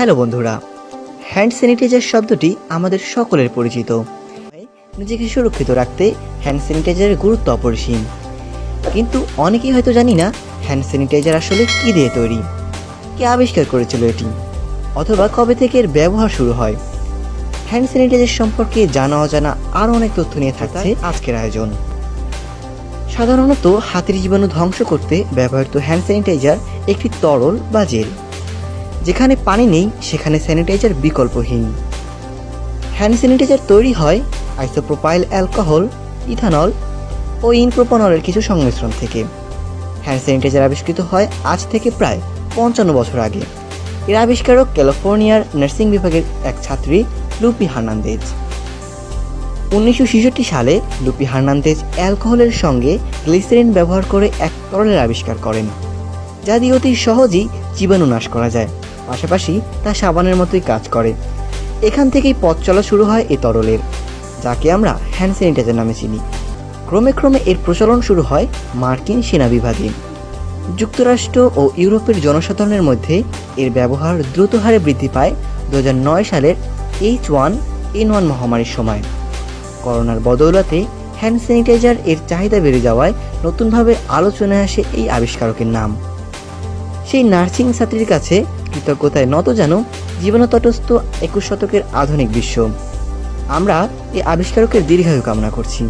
Hello বন্ধুরা hand sanitiser শব্দটি আমাদের সকলের পরিচিত। নিজেকে সুরক্ষিত রাখতে হ্যান্ড স্যানিটাইজারের গুরুত্ব অপরিসীম। কিন্তু অনেকেই হয়তো জানি না হ্যান্ড স্যানিটাইজার আসলে কী দিয়ে তৈরি কে আবিষ্কার করেছিল এটি অথবা কবে থেকে এর ব্যবহার শুরু হয়। হ্যান্ড স্যানিটাইজার সম্পর্কে জানা অজানা আরও অনেক তথ্য নিয়ে থাকছে আজকের আয়োজন। সাধারণত হাতের জীবাণু ধ্বংস করতে ব্যবহৃত হ্যান্ড স্যানিটাইজার একটি তরল বা জেল। যেখানে পানি নেই, সেখানে স্যানিটাইজার বিকল্পহীন। হ্যান্ড স্যানিটাইজার তৈরি হয় আইসোপ্রোপাইল অ্যালকোহল ইথানল ও ইনপ্রোপানলের কিছু সংমিশ্রণ থেকে। হ্যান্ড স্যানিটাইজার আবিষ্কৃত হয় আজ থেকে প্রায় পঞ্চান্ন বছর আগে। এর আবিষ্কারক ক্যালিফোর্নিয়ার নার্সিং বিভাগের এক ছাত্রী, লুপি হার্নান্দেজ। উনিশশো সালে লুপি হার্নান্দেজ অ্যালকোহলের সঙ্গে গ্লিসারিন ব্যবহার করে এক তরলের আবিষ্কার করেন, যা দিয়ে অতি সহজেই জীবাণু নাশ করা যায়। পাশাপাশি তা সাবানের মতোই কাজ করে। এখান থেকেই পথ চলা শুরু হয় এ তরলের, যাকে আমরা হ্যান্ড স্যানিটাইজার নামে চিনি। ক্রমে ক্রমে এর প্রচলন শুরু হয় মার্কিন সেনা বিভাগে যুক্তরাষ্ট্র ও ইউরোপের জনসাধারণের মধ্যে এর ব্যবহার দ্রুত হারে বৃদ্ধি পায় দু হাজার নয় সালের এইচ ওয়ান এন ওয়ান মহামারীর সময়। করোনার বদৌলতে হ্যান্ড স্যানিটাইজার এর চাহিদা বেড়ে যাওয়ায় নতুনভাবে আলোচনায় আসে এই আবিষ্কারকের নাম। সেই নার্সিং ছাত্রীর কাছে কৃতজ্ঞতায় নত যেন জীবন তটস্থ একুশ শতকের আধুনিক বিশ্ব। আমরা এই আবিষ্কারকের দীর্ঘায়ু কামনা করছি।